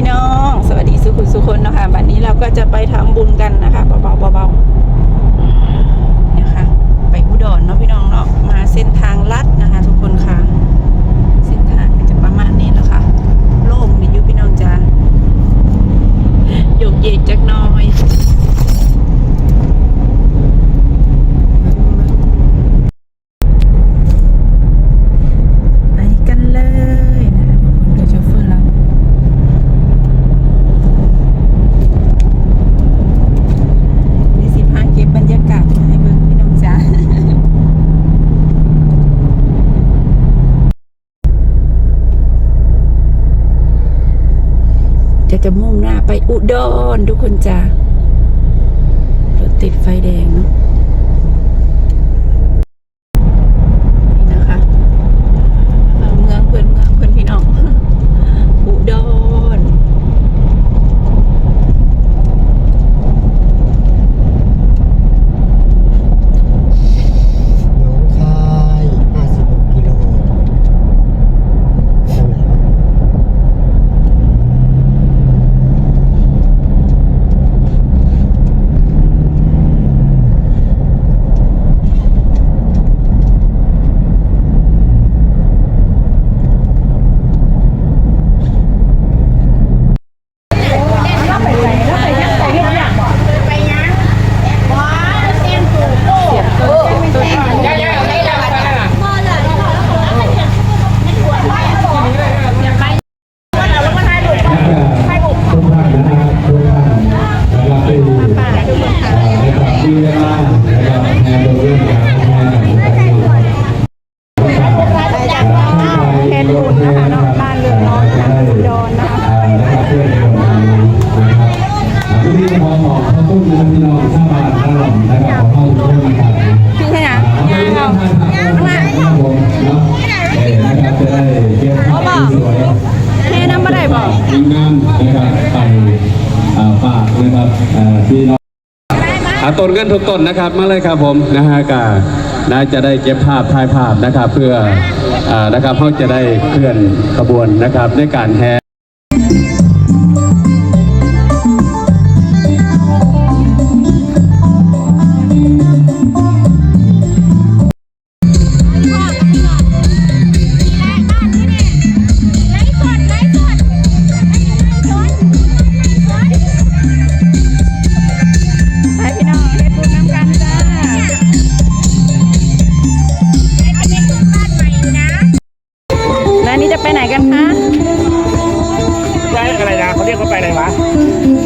พี่น้อง สวัสดีสุขุนสุคนนะคะวันนี้เราก็จะไปทำบุญกันนะคะเบาๆเบาๆเนี่ยค่ะ ไปอุดรเนาะพี่น้องเนาะมาเส้นทางลัดนะคะ ทุกคนค่ะ เส้นทางจะประมาณนี้แล้วค่ะ โล่งดีอยู่พี่น้องจ้าโยกเยกจะหน้อย ไปกันเลยนะคะทุกคนกับโชเฟอร์เราเดี๋ยวสิพาเก็บบรรยากาศให้เบิ่งพี่น้องจ้า จะจะมุ่งหน้าไปอุดรทุกคนจ้ารถติดไฟแดงเนาะนี่นะคะ เอ่อเมืองเพื่อนเมืองเพื่อนพี่น้อง อุดร หนองคาย56กิโลทางไหนวะ ทุกท่านนะครับทุกท่านนะครับที่ นะครับที่ได้มานะครับแทนตัวเรื่องการแทนกับแทนบุญนะคะเนาะบ้านเรือนนอนทางอุดรนะคะนะครับเพื่อนของเรานะครับทุกที่พอเหมาะเขาตุ้มนะพี่น้องถ้ามาถ้าหล่อนะครับขอเข้าช่วยมาถ่ายพี่ขยันย่างเราครับผมเนาะเออนะครับจะได้เก็บภาพสวยแม่น้ำบ่ได้บอกงานนะครับไปฝากนะครับอ่าพี่น้องอา ต้นเงินทุกต้นนะครับมาเลยครับผมนะฮะกานะจะได้เก็บภาพถ่ายภาพนะครับ เพื่ออนะครับเขาจะได้เคลื่อนขบวนนะครับในการแห่ ไปไหนกันคะ ได้อะไรนะเขาเรียกว่าไปอะไรวะ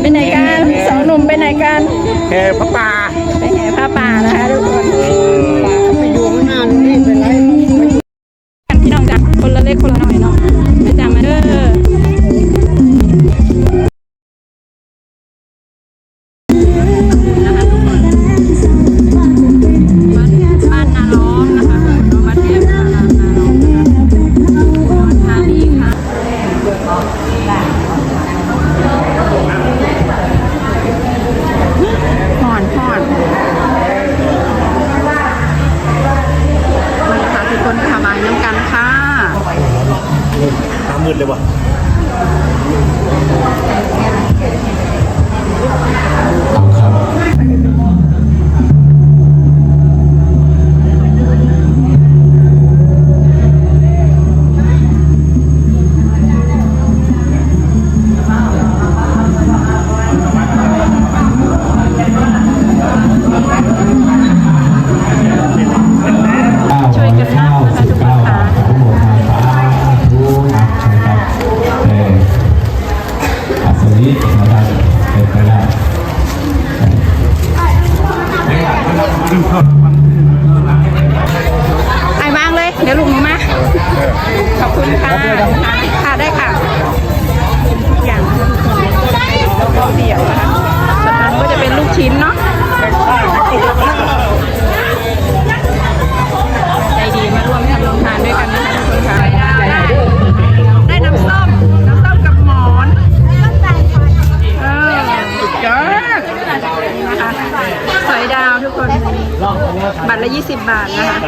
ไปไหนกันสองหนุ่มไปไหนกันแพพระป่าไปแห่ผ้าป่านะคะทุกคนไป มืดเลยวะเอาครับช่วยกันนะ ไอ้วางเลย เดี๋ยวลุงมา ขอบคุณค่ะ ค่ะได้ค่ะทุกอย่างเดียวนะคะส่วนนั้นก็จะเป็นลูกชิ้นเนาะ บัตรละ 20 บาทนะคะ